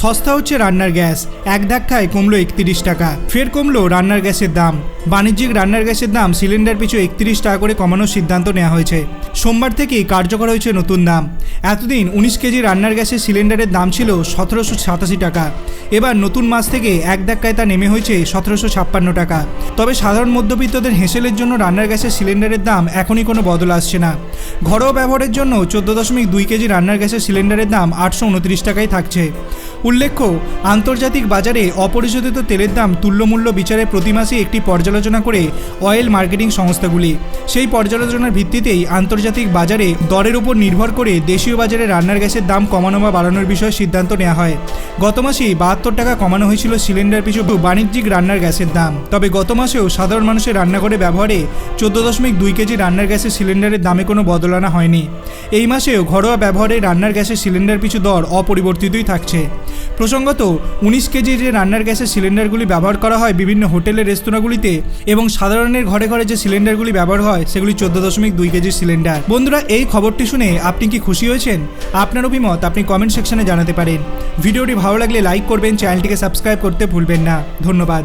সস্তা হচ্ছে রান্নার গ্যাস। এক ধাক্কায় কমলো একত্রিশ টাকা। ফের কমলো রান্নার গ্যাসের দাম। বাণিজ্যিক রান্নার গ্যাসের দাম সিলিন্ডার পিছু একত্রিশ টাকা করে কমানোর সিদ্ধান্ত নেওয়া হয়েছে। সোমবার থেকেই কার্যকর হয়েছে নতুন দাম। এতদিন উনিশ কেজি রান্নার গ্যাসের সিলিন্ডারের দাম ছিল সতেরোশো সাতাশি টাকা। এবার নতুন মাস থেকে এক ধাক্কায় তা নেমে হয়েছে সতেরোশো ছাপ্পান্ন টাকা। তবে সাধারণ মধ্যবিত্তদের হেসেলের জন্য রান্নার গ্যাসের সিলিন্ডারের দাম এখনই কোনো বদল আসছে না। ঘরোয়া ব্যবহারের জন্য চোদ্দ দশমিক দুই কেজি রান্নার গ্যাসের সিলিন্ডারের দাম আটশো উনত্রিশ টাকায় থাকছে। উল্লেখ্য, আন্তর্জাতিক বাজারে অপরিশোধিত তেলের দাম তুল্যমূল্য বিচারে প্রতি মাসে একটি পর্যালোচনা করে অয়েল মার্কেটিং সংস্থাগুলি। সেই পর্যালোচনার ভিত্তিতেই আন্তর্জাতিক বাজারে দরের উপর নির্ভর করে দেশীয় বাজারে রান্নার গ্যাসের দাম কমানো বা বাড়ানোর বিষয়ে সিদ্ধান্ত নেওয়া হয়। গত মাসেই বাহাত্তর টাকা কমানো হয়েছিল সিলিন্ডার পিছু বাণিজ্যিক রান্নার গ্যাসের দাম। তবে গত মাসেও সাধারণ মানুষের রান্নাঘরে ব্যবহারে চোদ্দ দশমিক দুই কেজি রান্নার গ্যাসের সিলিন্ডারের দামে কোনো বদল আনা হয়নি। এই মাসেও ঘরোয়া ব্যবহারে রান্নার গ্যাসের সিলিন্ডার পিছু দর অপরিবর্তিতই থাকছে। প্রসঙ্গত, উনিশ কেজি যে রান্নার গ্যাসের সিলিন্ডারগুলি ব্যবহার করা হয় বিভিন্ন হোটেলের রেস্তোরাঁগুলিতে এবং সাধারণের ঘরে ঘরে যে সিলিন্ডারগুলি ব্যবহার হয়, সেগুলি চোদ্দ দশমিক দুই কেজির সিলিন্ডার। বন্ধুরা, এই খবরটি শুনে আপনি কি খুশি হয়েছেন? আপনার অভিমত আপনি কমেন্ট সেকশনে জানাতে পারেন। ভিডিওটি ভালো লাগলে লাইক করবেন চ্যানেলটিকে সাবস্ক্রাইব করতে ভুলবেন না। ধন্যবাদ।